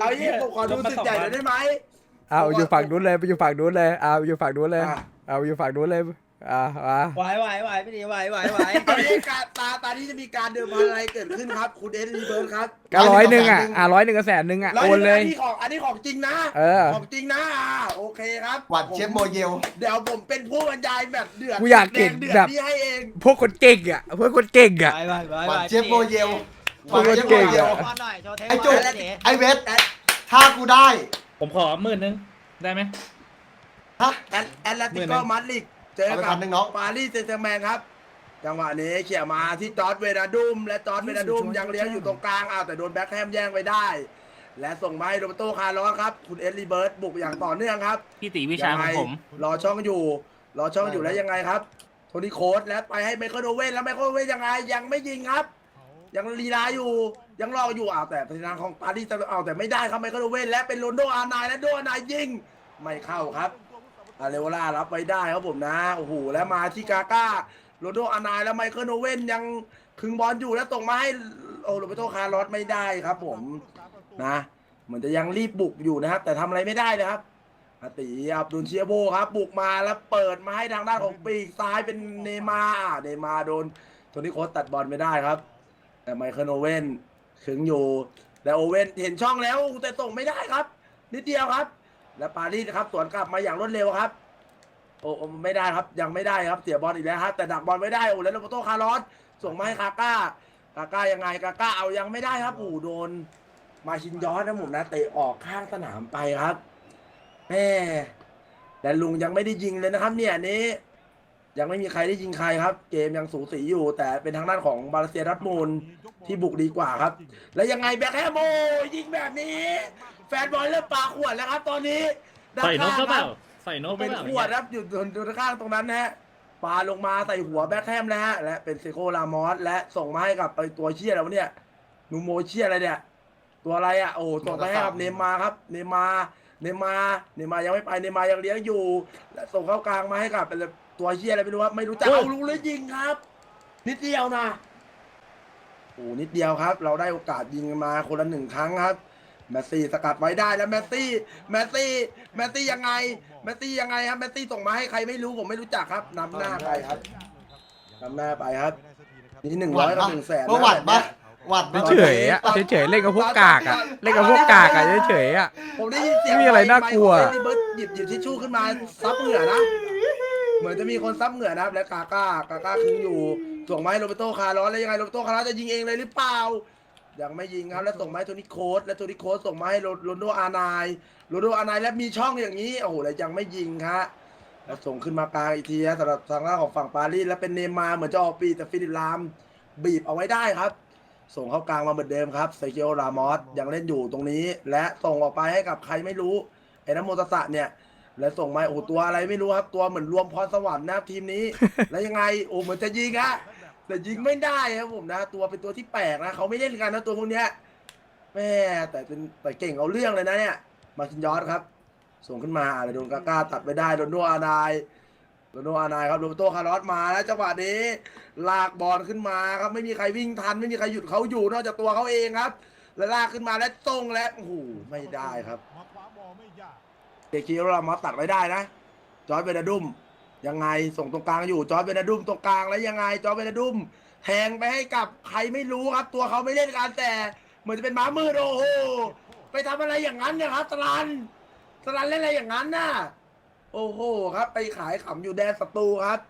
เอายี่ผมขอดูสิทธิ์ใหญ่หน่อยได้ไหม เอาอยู่ฝั่งนู้นเลยไปอยู่ฝั่งนู้นเลยเอาอยู่ฝั่งนู้นเลยอะ เอาอยู่ฝั่งนู้นเลยอ่ามาไหวไหวไหวไม่ดีไหวไหวไหวเอายี่การตาตานี้จะมีการเดิมพันอะไรเกิดขึ้นครับ คุณเอสรีเบิร์ดครับก็ร้อยหนึ่งอะอ่าร้อยหนึ่งกับแสนหนึ่งอะร้โอนเลยอันนี้ของอันนี้ของจริงนะ เออ ของจริงนะอ่าโอเคครับหวัดเชฟโมเยล เดี๋ยวผมเป็นผู้บรรยายแบบเดือดกูอยากเก่งแดเดือดแบบ นี่ให้เอง พวกคนเก่งอะพวกคนเก่งอะ ไหวไหวไหวหวัดเชฟโมเยลหโควัดตรเชฟโมเก่งเยลอะโชว์หน่อยโชว์เทปไอ้จุกหน่อยดิไอ้เวทถ้ากูได้ผมขอหมื่นนึงได้ไหม ฮะ แอตแอตเลติหมื่นหโกนึ่งมาดริดเจอเอาไปกัพับนหนึ่งน้อง ปารีสเซงต์แชร์แมงครับ จังหวะนี้เขี่ยมาที่จอร์ดเวนาดุม และจอร์ดเวนาดุมยังเลี้ยงอยู่ตรงกลางอ้าวแต่โดนแบ็คแฮมแย่งไปได้ และส่งมาให้โรเบร์โตคาร์ลอสครับ คุณเอสลีเบิร์ตบุกอย่างต่อเนื่องครับ พี่ตีวิชาของผม ยังไงรอช่องอยู่ รอช่องอยู่แล้วยังไงครับ โทนี่โค้ดและไปให้ไมเคิลโอเว่นแล้วไมเคิลโอเว่นยังไงยังไม่ยิงครับ ยังลีลาอยู่ ยังรออยู่อ้าวแต่ทางของปารีสเอาแต่ไม่ได้ครับไมเคิลโอเว่นและเป็นโรนโดอาร์ไนและโดอาร์ไนยิงไม่เข้าครับอาเลโอล่ารับไว้ได้ครับผมนะโอ้โหแล้วมาที่กาก้าโรนลโดอาร์ไนแล้วไมเคิลโอเว่นยังคึงบอลอยู่แล้วส่งมาให้โอโรเบโตคาร์ลอสไม่ได้ครับ ผมนะเหมือนจะยังรีบบุกอยู่นะครับ แต่ทำอะไรไม่ได้นะครับอติอับดุลเชียโบครับ บุกมาแล้วเปิดมาให้ทางด้านของปีกซ้ายเป็นเนมาร์เนมาร์โดนโทนี่โคสตัดบอลไม่ได้ครับ แต่ไมเคิลโอเว่นขึงอยู่ แต่โอเว่นเห็นช่องแล้วแต่ส่งไม่ได้ครับ นิดเดียวครับ และปารีสครับสวนกลับมาอย่างรวดเร็วครับ โอ้โอ้ไม่ได้ครับยังไม่ได้ครับเสียบอลอีกแล้วครับแต่ดักบอลไม่ได้โอ้แล้วโรเบโตคาร์ลอสส่งมาให้คาก้ากาก้ายังไงกาก้าเอายังไม่ได้ครับโอ้โดน มาชินยอสนะผมนะเตะออกข้างสนามไปครับแม่แต่ลุงยังไม่ได้ยิงเลยนะครับ เนี่ยนนี้ ยังไม่มีใครได้ยิงใครครับ เกมยังสูสีอยู่ แต่เป็นทางด้านของบาเลเซียดัตมูลที่บุกดีกว่าครับ แล้วยังไงแบ็คแฮมโมยิงแบบนี้ แฟนบอลเริ่มปาขวดแล้วครับ ตอนนี้ด้าใส่นกข้างก็เปล่าครับใส่นกก็เป็นเปล่าขวดครับอยู่ตรงข้างตรงนั้นนะฮะปาลงมาใส่หัวแบ็คแฮมนะฮะและเป็นเซโกลามอสและส่งมาให้กับไอตัวเชี่ยแล้วเนี่ยนูโมเชี่ยอะไรเนี่ย ตัวอะไรอะโอ้ส่งไปให้กับเนย์มาร์ครับ เนย์มาร์เนย์มาร์เนย์มาร์ยังไม่ไปเนย์มาร์ยังเลี้ยงอยู่ และส่งเข้ากลางมาให้กับเป็น ตัวเชี่ยอะไรไม่รู้ครับไม่รู้จักเอารู้เลยยิงครับ นิดเดียวนะโอ้นิดเดียวครับ เราได้โอกาสยิงมาคนละหนึ่งครั้งครับแมสซี่สกัดไว้ได้แล้วแมสซี่แมสซี่แมสซี่ยังไงแมสซี่ยังไงครับแมสซี่ส่งมาให้ใครไม่รู้ผมไม่รู้จักครับนำหน้าไปครับนำหน้าไปครับนี่หนึ่งหร้วัอดยกับปะหนึ่งแสนว่าหวัดปะหวัดปะเฉยๆอะเฉยๆเล่นกับพวกกากอะเล่นกับพวกกากอะเฉยๆอะผมได้ยินเสียงไม่มีอะไรน่ากลัวไมค์ของเอ็ดดี้เบิร์ดหยิบหยิบทิชชู่ขึ้นมาซับเหงื่อนะ เหมือนจะมีคนซับเหงื่อนะครับและกาก้ากาก้าคึงอยู่ส่งมาให้โรเบโตคาร์ลอสแล้วยังไงโรเบโตคาร์ลอสจะยิงเองเลยหรือเปล่ายังไม่ยิงครับแล้วส่งมาให้โทนี่โคสและโทนี่โคสส่งมาให้โรโรนโดอาไนน์โรนโดอาไนน์และมีช่องอย่างนี้โอ้โหแล้วยังไม่ยิงครับแล้วส่งขึ้นมากลางอีกทีนะสำหรับทางด้านของฝั่งปารีสและเป็นเนย์มาร์เหมือนจะออกปีแต่ฟิลิปลามบีบเอาไว้ได้ครับ ส่งเข้ากลางมาเหมือนเดิมครับเซเกียวรามอสยังเล่นอยู่ตรงนี้ และส่งออกไปให้กับใครไม่รู้ไอ้น้ำโมตสะเนี่ย และส่งมาโอ้โหตัวอะไรไม่รู้ครับ ตัวเหมือนรวมพรสวรรค์นะครับทีมนี้ แล้วยังไงโอ้เหมือนจะยิงฮะแต่ยิงไม่ได้ครับผมนะ ตัวเป็นตัวที่แปลกนะเขาไม่เล่นกันนะตัวพวกเนี้ยแม่แต่เป็นแต่เก่งเอาเรื่องเลยนะเนี่ยมาคินยอสครับ ส่งขึ้นมาอะไรโดนกาก้าตัดไปได้โดนโนอาร์ไนายโดนโนอาร์ไนายครับโรเบโตคาร์ลอสมาแล้วจังหวะนี้ ลากบอลขึ้นมาครับไม่มีใครวิ่งทัน ไม่มีใครหยุดเขาอยู่นอกจากตัวเขาเองครับ แล้วลากขึ้นมาแล้วตรงและโอ้โหไม่ได้ครับ เดคิโรลามอสตัดไว้ได้นะ จอร์จเบนาดุมยังไงส่งตรงกลางอยู่จอร์จเบนาดุมตรงกลางแล้วยังไงจอร์จเบนาดุมแทงไปให้กับใครไม่รู้ครับ ตัวเขาไม่เล่นการแต่เหมือนจะเป็นม้ามืดโอ้โหไปทำอะไรอย่างนั้นเนี่ยครับสลันสลันเล่นอะไรอย่างนั้นน่ะโอ้โหครับ ไปขายขำอยู่แดนศัตรูครับ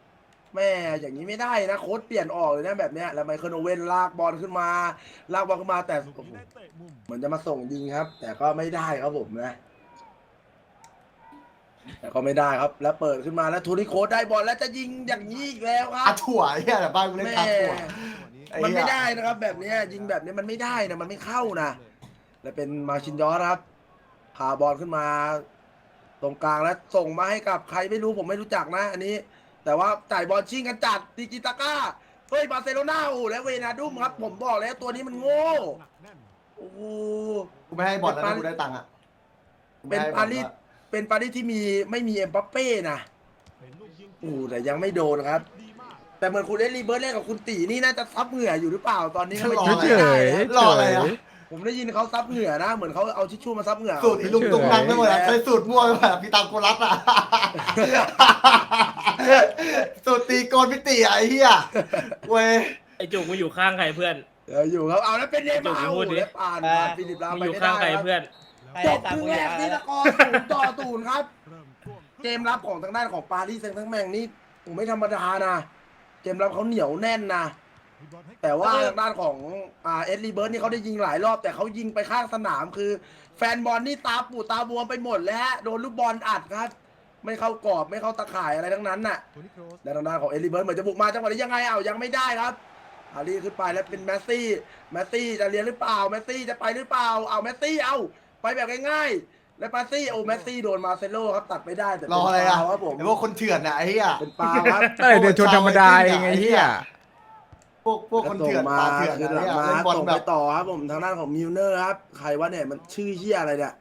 แม่อย่างนี้ไม่ได้นะโค้ดเปลี่ยนออกเลยนะแบบเนี้ยแล้วไมเคิลโอเว่นลากบอลขึ้นมา ลากบอลขึ้นมาแต่เหมือนจะมาส่งยิงครับ แต่ก็ไม่ได้ครับผมนะ แต่ก็ไม่ได้ครับ แล้วเปิดขึ้นมาแล้วโทูนิโค้ดได้บอลแล้วจะยิงอย่างนี้อีกแล้วครัอาบ ถั่วไอ้เหี้ยแต่บ้านกูเล่นแม่อาถั่วอ้มันเหี้ยไม่ได้นะครับ แบบเนี้ยยิงแบบนี้มันไม่ได้นะมันไม่เข้านะแล้วเป็นมาชินยอสครับพาบอลขึ้นมา ตรงกลางแล้วส่งมาให้กับใครไม่รู้ผมไม่รู้จักนะ อันนี้ แต่ว่าจ่ายบอลชิงกันจัดดิจิตาก้าเฮ้ยบาร์เซโลนาโอ้โหแล้วเวนาดุมครับ ผมบอกแล้วตัวนี้มันโง่โอ้โห กูไม่ให้บอลแล้วนะกูได้ตังค์อะกูเป็นไม่ให้บปาอลรีสด้วย เป็นปารีสที่มีไม่มีเอ็มบัปเป้นะโอ้โหแต่ยังไม่โดนครับ แต่เหมือนคุณเล่นรีเบิร์ตเล่นกับคุณตีนี่น่าจะซับเหงื่ออยู่หรือเปล่าตอนนี้ทำไมรอยิงอะไรไม่ได้นะเฉยๆรออะไรอะโอ้ผมได้ยินเขาซับเหงื่อนะ เหมือนเขาเอาทิชชู่มาซับเหงื่อสูตรอีลุงตุงนังไม่หมดอะใช้สูตรมั่วไปหมดอะพี่ตามโกรัสอะสูตรตีโกนพิติอะไอ้เหี้ยเว้ยไอจุกมึงอยู่ข้างใครเพื่อน เดี๋ยวอยู่ครับเอาแล้วเป็นเนมาจุกโอ้พูดดิแล้วผ่านผ่านฟิลิปลามมึงไปอยู่ไม่ข้างได้ใครครับเพื่อนใคร จได้บตังคค์รึ่งกูแรจะกเอานี่แล้สวกอร์ศูนย์ต่อศูนย์ครับ เกมรับของทางด้านของปารีสแซงต์แแมงนี่ผมไม่ธรรมดานะ เกมรับเขาเหนียวแน่นนะ แต่ว่าทางด้านของอ่าเอ็ดรีเบิร์ดนี่เขาได้ยิงหลายรอบ แต่เขายิงไปข้างสนามคือ แฟนบอลนี่ตาปูดตาบวมไปหมดแล้วฮะโดนลูกบอลอัดครับ ไม่เข้ากรอบไม่เข้าตะข่ายอะไรทั้งนั้นน่ะ และทางด้านของเอลิเบิร์ตเหมือนจะบุกมาจังหวะนี้ยังไงเอายังไม่ได้ครับอาลีขึ้นไปแล้วเป็นแมสซี่แมสซี่จะเลี้ยงหรือเปล่าแมสซี่จะไปหรือเปล่าเอาแมสซี่เอา ไปแบบง่ายๆแล้วแมสซี่โอ้แมสซี่โดนมาเซโลครับตัดไม่ได้แต่รเป็นออะไรอะฟาวครับผมไอ้พวกคนเถื่อนอะไอ้เหี้ยเป็นปาวครับ เอ้ยเดินชนธรรมดาเองไอ้เหี้ยพวกพวกคนเถื่อนแล้วปลาส่งเถื่อนคืออะหลังเนี่ยมาเล่นบอลส่งแบไปบต่อครับผมทางด้านของมิลเนอร์ครับใครวะเนี่ยมันชื่อเฮียอะไรเนี่ย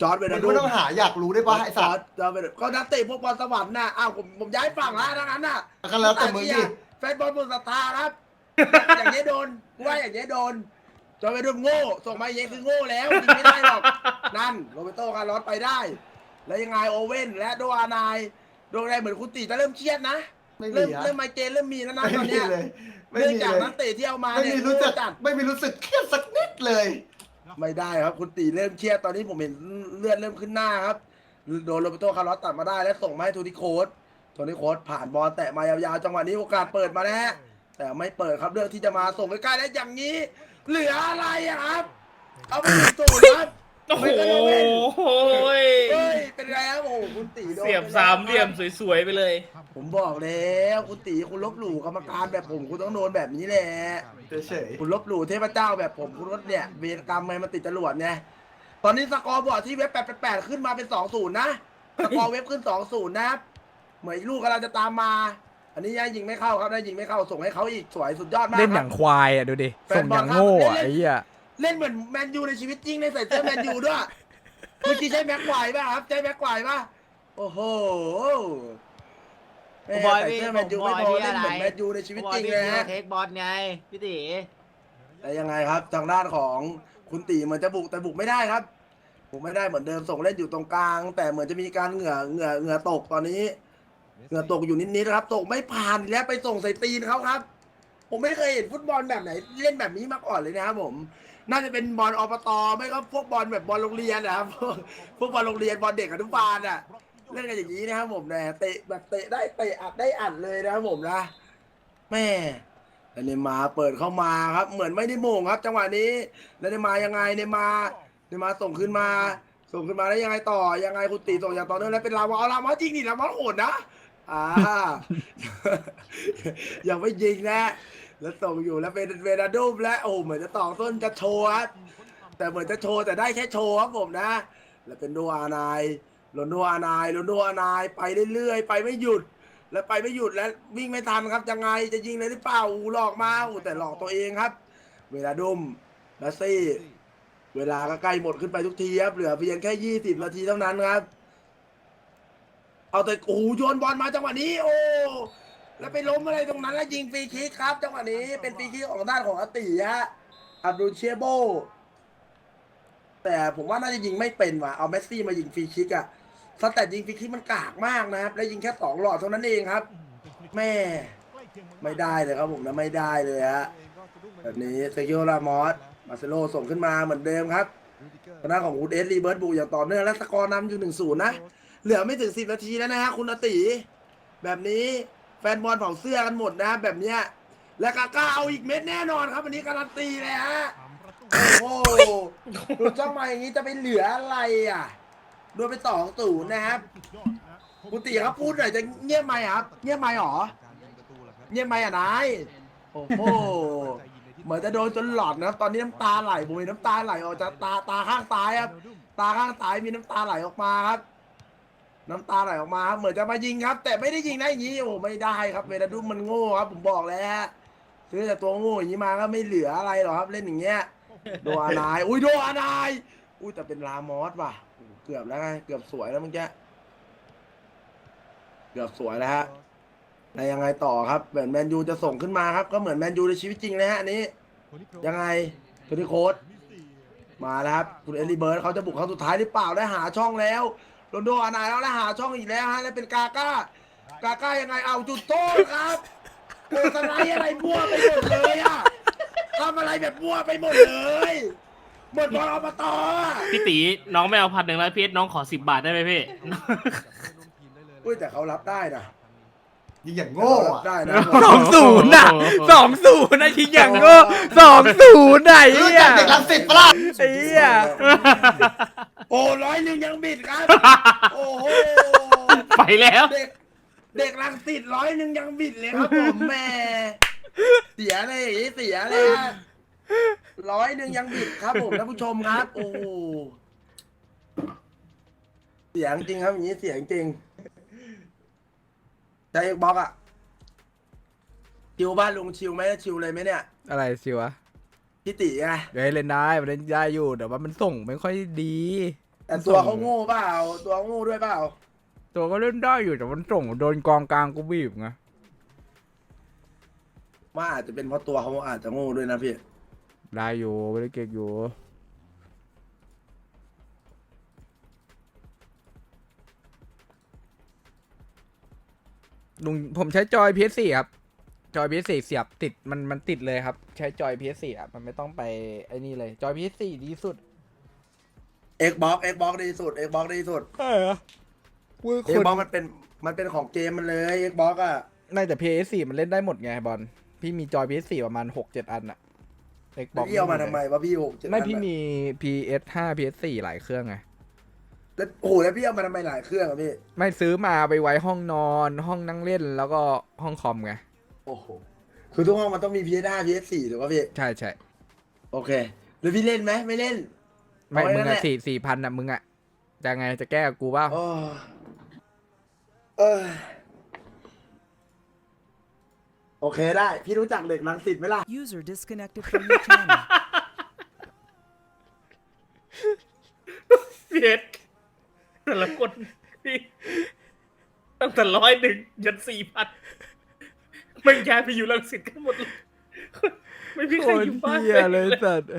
จอร์ดเวมันานดูไม่ต้องหาอยากรู้ได้ปะไอ้สัตว์จอร์ดเวนาก็นักเตะพวกบอลสวรรค์น่ะอ้าวผมผมย้ายฝั่งแล้วทั้งนั้นน่ะก็แล้วแต่มึงดิแฟนบอลบุญศรัทธาครับอย่างเงี้ยโดนกูว่าอย่างเงี้ยโดน จอไปดูโง่ส่งมาอย่างเงี้ยคือโง่แล้วยิงไม่ได้หรอก นั่นโรเบร์โตคาร์ลอสไปได้ แล้วยังไงโอเว่นและโดอานายโดนอะไรเหมือนคุณตีจะเริ่มเครียดนะ ไม่มีเริ่มอะเริ่มไมเกรนเริ่มมีแล้วนะไม่ตอนมีเนี้ยเลย ไม่เนื่องมีจากเลยนักเตะที่เอามาไม่เนี่ยมีรู้สึกโง่จัด ไม่มีรู้สึกเครียดสักนิดเลย ไม่ได้ครับ คุณตีเริ่มเครียดตอนนี้ผมเห็นเลือดเริ่มขึ้นหน้าครับ โดนโรเบร์โตคาร์ลอสตัดมาได้แล้วส่งมาให้โทูติโคสโทูติโคสผ่านบอลแตะมายาวๆ จังหวะนี้โอกาสเปิดมาแล้วฮะ แต่ไม่เปิดครับเลือกที่จะมาส่งใกล้ๆแล้วอย่างนี้ เหลืออะไรอะครับ เอาไปถึงศูนย์ครับโอ้โหไม่ก็โดนเว้นยเฮ้ยเป็นไงครับโอ้โหคุณตีโดนเสียบไปแล้วสามเหลี่ยมสวยๆไปเลย ผมบอกแล้วคุณตีคุณลบหลู่กรรมการแบบผมคุณต้องโดนแบบนี้แหละเฉยคุณลบหลู่เทพเจ้าแบบผมคุณรถเนี่ยเวรกรรมไงมันติดจรวดไงตอนนี้สกอร์บอร์ดที่เว็บ888ขึ้นมาเป็น2-0นะสกอร์เว็บขึ้น2-0นะครับเหมือนอีกลูกกำลังจะตามมา อันนี้ยังยิงไม่เข้าครับได้ยิงไม่เข้าส่งให้เขาอีกสวยสุดยอดมากเล่นคอรัย่าบ งควายอะดูดิแฟนบอลส่งอย่างโง่ครับอะไอ้เหี้ยเล่นเหมือนแมนยูในชีวิตจริงในใส่เสื้อแมนยูด้วย เมื่อกี้ใช้แม็กควายป่ะครับใช้แม็กควายป่ะโอ้โหแม่บอยใส่พี่เสื้อแมนยูผมไม่บพอยอพี่เล่นเหมือนอะไร แมนยูในชีวิตบอจยริงพี่เลยฮะ เทคบอลไงพี่ตีแต่ยังไงครับทางด้านของคุณตีเหมือนจะบุกแต่บุกไม่ได้ครับบุกไม่ได้เหมือนเดิมส่งเล่นอยู่ตรงกลาง แต่เหมือนจะมีการเหงื่อเหงื่อเหงื่อตกตอนนี้ เหงื่อตกอยู่นิดๆนะครับ ตกไม่ผ่านอีกแล้วไปส่งใส่ตีนเขาครับ ผมไม่เคยเห็นฟุตบอลแบบไหน เล่นแบบนี้มาก่อนเลยนะครับผม น่าจะเป็นบอลอบตไม่ก็พวกบอลแบบบอลโรงเรียนนะครับพวกพวกบอลโรงเรียนบอลเด็กอนุบาลอะเล่นกันอย่างนี้นะครับผมนะเตะแบบเตะได้เตะอัดได้อัดเลยนะครับผมนะแม่แล้วเนมาเปิดเข้ามาครับ เหมือนไม่ได้โมงครับ จังหวะนี้แล้วเนมายังไงเนมาเนมาส่งขึ้นมา ส่งขึ้นมาแล้วยังไงต่อยังไงคุณตีส่งอย่างต่อเนื่องแล้วเป็นลาวาเอาลาวาจริงดิลาวาโหดนะ อ่ายังไม่ยิงนะ แล้วส่งอยู่แล้วเป็นเวนาดุมและโอ้เหมือนจะต่อต้นจะโชว์ครับแต่เหมือนจะโชว์แต่ได้แค่โชว์ครับผมนะ แล้วเป็นโดอานายโรนโดอานายโรนโดอานายไปเรื่อยๆ ไปไม่หยุด แล้วไปไม่หยุดแล้ววิ่งไม่ทันครับยังไงจะยิงเลยหรือเปล่าหลอกมาแต่หลอกตัวเองครับ เวลาดุมแมสซี่ เวลาก็ใกล้หมดขึ้นไปทุกทีครับเหลือเพียงแค่ยี่สิบนาทีเท่านั้นครับ เอาแต่โอ้โหโยนบอลมาจังหวะนี้ โอ้แล้วไปล้มอะไรตรงนั้นแล้วยิงฟรีคิกครับ จังหวะนี้เป็นฟรีคิกของด้านของอติฮะอับดุลเชียโบ แต่ผมว่าน่าจะยิงไม่เป็นว่ะเอาเมสซี่มายิงฟรีคิกอะสแตทยิงฟรีคิกมันกากมากนะครับ แล้วยิงแค่สองหลอดเท่านั้นเองครับ แม่ ไม่ได้เลยครับผมนะไม่ได้เลยฮะแบบนี้เซกิโอลามอสมาเซโลส่งขึ้นมาเหมือนเดิมครับทางด้านของอูดเอสรีเบิร์ตบุอย่างต่อเนื่องและสกอร์นำอยู่หนึ่งศูนย์นะ เหลือไม่ถึงสิบนาทีแล้วนะฮะคุณอติแบบนี้แฟนบอลเผาเสื้อกันหมดนะแบบเนี้ยและกาก้าเอาอีกเม็ดแน่นอนครับวันนี้การันตีเลยฮะโอ้โหดูจ้องมาอย่างนี้จะไปเหลืออะไรอะโดนไปสองศูนนะครับคุณตีครับพูดหน่อยจะเงียบไหมครับ เงียบไหมหรอเงียบไหมอะนายโอ้โหเหมือนจะโดนจนหลอดนะครับตอนนี้น้ำตาไหลผมเห็นน้ำตาไหลออกจากตาตาข้างซ้ายครับ ตาข้างซ้ายมีน้ำตาไหลออกมาครับ น้ำตาไหลออกมาครับเหมือนจะมายิงครับ แต่ไม่ได้ยิงได้อย่างนี้โอ้ไม่ได้ครับเวลาดุมมันโง่ครับ ผมบอกแล้วฮะซื้อแต่ตัวโง่อย่างนี้มาก็ไม่เหลืออะไรหรอกครับเล่นอย่างเงี้ยโดอานาย อุ้ยโดอานาย อุ้ยแต่เป็นลามอสว่ะ เกือบแล้วไงเกือบสวยแล้วเมื่อกี้เกือบสวยแล้วฮะแล้วยังไงต่อครับเหมือนแมนยูจะส่งขึ้นมาครับ ก็เหมือนแมนยูในชีวิตจริงเลยฮะอันนี้ ยังไงโทนี่โค้ดมาแล้วครับคุณเอลิเบิร์ดเขาจะบุกครั้งสุดท้ายหรือเปล่าได้หาช่องแล้ว โรนลโดอานายแล้วได้หาช่องอีกแล้วฮะแล้วเป็นกาก้ากาก้ายังไงเอาจุดโทษครับโอ้สไลด์อะไรมั่วไปหมดเลยอะทำอะไรแบบมั่วไปหมดเลยหมดบอลอบตอะพี่ตีน้องไม่เอาพันหนึ่งแล้วพี่น้องขอสิบบาทได้ไหมพี่ อุ้ยแต่เขารับได้นะยิงอย่างโง่เขารับอะได้นะสองศูนย์น่ะสองศูนย์นะทีอย่างโง่สองศูนย์ไหนรู้เหี้จัยกเด็กรังสิตปะล่ะไอ้เหี้ย โอ้ร้อยหนึ่งยังบิดครับ โอ้โห ไปแล้ว เด็กเด็กรังสิตร้อยหนึ่งยังบิดเลยครับผมแหม่ เสียเลยอย่างนี้เสียเลยฮะร้อยหนึ่งยังบิดครับผมท่านผู้ชมครับ โอ้โหเสียงจริงครับอย่างนี้เสียงจริงใจเอกบล็อกอะชิวบ้านลุงชิวไหมชิวเลยไหมเนี่ย อะไรสิวะ พี่ติไงเดี๋ยวให้เล่นได้มันเล่นได้อยู่แต่ว่ามันส่งไม่ค่อยดี แต่ตัวเขาโง่เปล่าตัวเขาโง่ด้วยเปล่าตัวก็เล่นได้อยู่แต่มันส่งโดนกองกลางกูบีบไงว่าอาจจะเป็นเพราะตัวเขาอาจจะโง่ด้วยนะพี่ได้อยู่ไม่ได้เก่งอยู่ลุงผมใช้จอย PS4 ครับ จอย PS4 เสียบติดมันมันติดเลยครับ ใช้จอย PS4 อะมันไม่ต้องไปไอ้นี่เลย จอย PS4 ดีสุด Xbox Xbox ดีสุด Xbox ดีสุด ใช่เหรอกูคน Xbox มันเป็นมันเป็นของเกมมันเลย Xbox อะไม่แต่ PS4 มันเล่นได้หมดไงบอลพี่มีจอย PS4 ประมาณ6-7อันอะ Xbox พี่เอามาทำไมวะพี่หกเจ็ดไม่อันพี่อะมี PS5 PS4 หลายเครื่องไง แล้วโอ้โหแล้วพี่เอามาทำไมหลายเครื่องอะพี่ไม่ซื้อมาไปไว้ห้องนอน ห้องนั่งเล่นแล้วก็ห้องคอมไง โอ้โห คือทุกห้องมันต้องมี PS5 PS4 ถูกป่ะพี่ใช่ใช่โอเคแล้วพี่เล่นไหมไม่เล่นไม่เอาไว้มึงนั่นแหอะละสี่สี่พันอะมึงอะจะไงจะแก้กับกูเปล่าโอ้เออโอเคได้ พี่รู้จักเหล็กลังสิตไหมล่ะ User disconnected from your channel. เพียรแต่ละคนนี่ตั้งแต่ร้อยหนึ่งยันสี่พัน ไม่ย้ายไปอยู่ลังสิตกันหมดเลยไม่มีใครอยู่บ้านเลย สัตว์